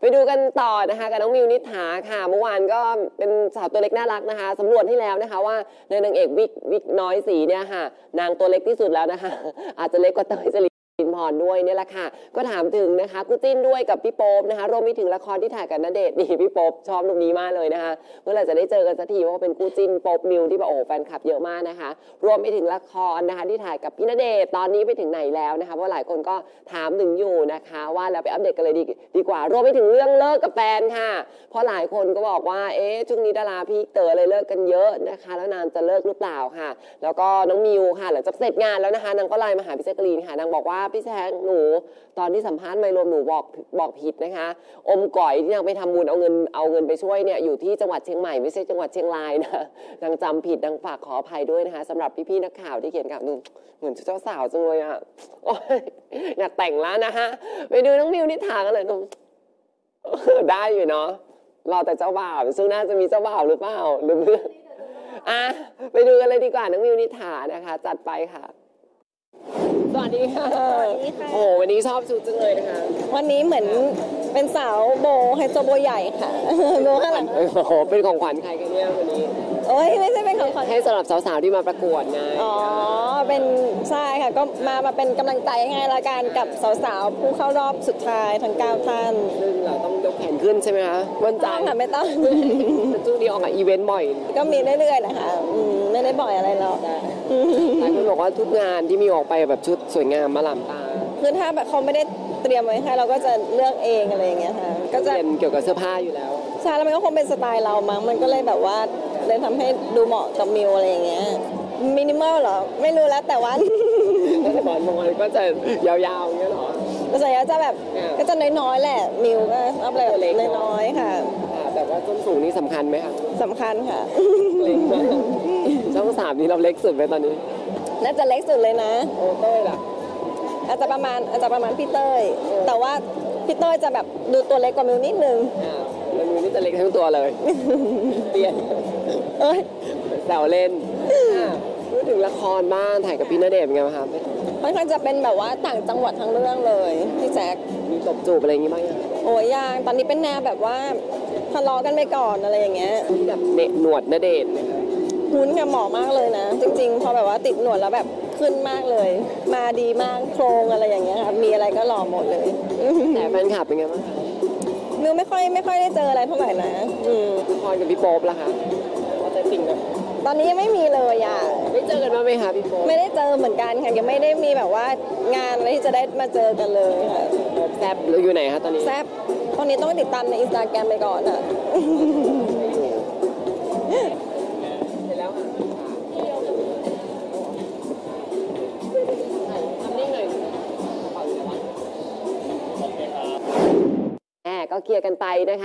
ไปดูกันต่อนะคะกับน้องมิวนิษฐาค่ะ เมื่อวานก็เป็นสาวตัวเล็กน่ารักนะคะสำรวจที่แล้วนะคะว่าในนางเอกวิกวิกน้อยสีเนี่ยค่ะ นางตัวเล็กที่สุดแล้วนะคะ อาจจะเล็กกว่าเตยจริ นพรด้วยเนี่ยแหละค่ะ ก็ถามถึงนะคะคู่จิ้นด้วยกับพี่โป๊ปนะคะรวมไปถึงละครที่ถ่ายกับณเดชน์นี่พี่โป๊ปชอบตรงนี้มากเลยนะคะเมื่อไหร่จะได้เจอกันสักทีเพราะเป็นคู่จิ้นโป๊ปมิวที่แบบโอ้แฟนคลับเยอะมากนะคะ รวมไปถึงละครนะคะที่ถ่ายกับพี่ณเดชน์ตอนนี้ไปถึงไหนแล้วนะคะเพราะหลายคนก็ถามถึงอยู่นะคะ ว่าแล้วไปอัปเดตกันเลยดีดีกว่า รวมไปถึงเรื่องเลิกกับแฟนค่ะ เพราะหลายคนก็บอกว่าเอ๊ะช่วงนี้ดาราพี่เต๋ออะไรเลิกกันเยอะนะคะ แล้วนานจะเลิกหรือเปล่าค่ะ แล้วก็น้องมิวค่ะหลังจากเสร็จงานแล้วนะคะนางก็ไลน์มาหาพี่แจ๊กลีนค่ะนางบอกว่าพี่แจ๊กหนู ตอนที่สัมภาษณ์ไม่รวมหนูบอกบอกผิดนะคะ อมก่อยที่นางไปทำบุญเอาเงินเอาเงินไปช่วยเนี่ยอยู่ที่จังหวัดเชียงใหม่ไม่ใช่จังหวัดเชียงรายนะนางจำผิดนางฝากขออภัยด้วยนะคะสำหรับพี่ๆนักข่าวที่เขียนข่าวนึงเหมือนเจ้าสาวจังเลยอะอยากแต่งแล้วนะคะไปดูน้องมิวนิษฐากันเลยนุ่มได้อยู่เนาะรอแต่เจ้าบ่าวซึ่งน่าจะมีเจ้าบ่าวหรือเปล่าหรือเพื่อนอะไปดูกันเลยดีกว่าน้องมิวนิษฐานะคะ จัดไปค่ะ สวัสดีค่ะสวัสดีค่ะ โอ้วันนี้ชอบชุดจังเลยนะคะ วันนี้เหมือนเป็นสาวโบไฮโซโบใหญ่ค่ะ โบข้างหลังโอ้โหเป็นของขวัญใครกันเนี่ยวันนี้ โอ้ยไม่ใช่เป็นของขวัญให้สำหรับสาวๆที่มาประกวดไงอ๋อ เป็นใช่ค่ะก็มามาเป็นกำลังใจให้ละกันกับสาวๆ ผู้เข้ารอบสุดท้ายทั้ง9ท่านซึ่งเราต้องยกแขนขึ้นใช่ไหมคะวันต้จัอนงทร์ค่ะไม่ต้องเป็นช่วงนี้ออกกับอีเวนต์บ่อย ก็มีเรื่อยๆนะคะอืมไม่ได้บ่อยอะไรหรอกหลายคนบอกว่าทุกงานที่มีออกไปแบบชุดสวยงามมาลามตาคือถ้าแบบเขาไม่ได้เตรียมไว้ให้เราก็จะเลือกเองอะไรอย่างเงี้ยค่ะก็จะเป็นเกี่ยวกับเสื้อผ้าอยู่แล้วใช่แล้วมันก็คงเป็นสไตล์เรามั้งมันก็เลยแบบว่าเลยทำให้ดูเหมาะกับมิวอะไรอย่างเงี้ย มินิมอลเหรอ ไม่รู้แล้วแต่ว่าแต่บอลบอยก็จะยาวๆอย่างเงี้ยเหรอก็ส่วนใหญ่จะแบบอ่า ก็จะน้อยๆแหละ มิวก็เอาอะไรแบบตัวเล็กเนอะน้อยๆค่ะค่ะแต่ว่าส้นสูงนี่สำคัญไหมคะสำคัญค่ะ เล็กมากช่องสามนี่เราเล็กสุดไปตอนนี้น่าจะเล็กสุดเลยนะ โอ้เต้ยล่ะอาจจะประมาณอาจจะประมาณพี่เต้ย แต่ว่าพี่เต้ยจะแบบดูตัวเล็กกว่ามิวนิดนึง อ่าแล้วมือนี่จะเล็กทั้งตัวเลยเปลี่ยนเอ้ยแซวเล่นอะ พูดถึงละครบ้างถ่ายกับพี่ณเดชน์เป็นไงบ้างคะค่อนข้างจะเป็นแบบว่าต่างจังหวัดทั้งเรื่องเลยพี่แจ๊คมีตบจูบอะไรอย่างงี้บ้างยังโอ้ยยังตอนนี้เป็นแนวแบบว่าทะเลาะกันไปก่อนอะไรอย่างเงี้ยที่แบบเนหนวดณเดชน์นะคะหุ้นกับหมอมากเลยนะ จริง ๆ พอแบบว่าติดหนวดแล้วแบบขึ้นมากเลย มาดีมากโครงอะไรอย่างเงี้ยค่ะมีอะไรก็หล่อหมดเลยแต่แฟนคลับเป็นไงบ้างคะมิวไม่ค่อยไม่ค่อยได้เจออะไรเท่าไหร่นะอืมคุณพรกับพี่โป๊ปล่ะคะว่าจะจริงไหม ตอนนี้ยังไม่มีเลยอะไม่เจอกันบ้างไหมคะพี่โป๊ปไม่ได้เจอเหมือนกันค่ะยังไม่ได้มีแบบว่างานอะไรที่จะได้มาเจอกันเลยค่ะโป๊ปแซบหรืออยู่ไหนคะตอนนี้แซบตอนนี้ต้องติดตามในอินสตาแกรมไปก่อนอะ เสร็จแล้วค่ะทำนิ่งหน่อยแหมก็เคลียร์กันไปนะคะ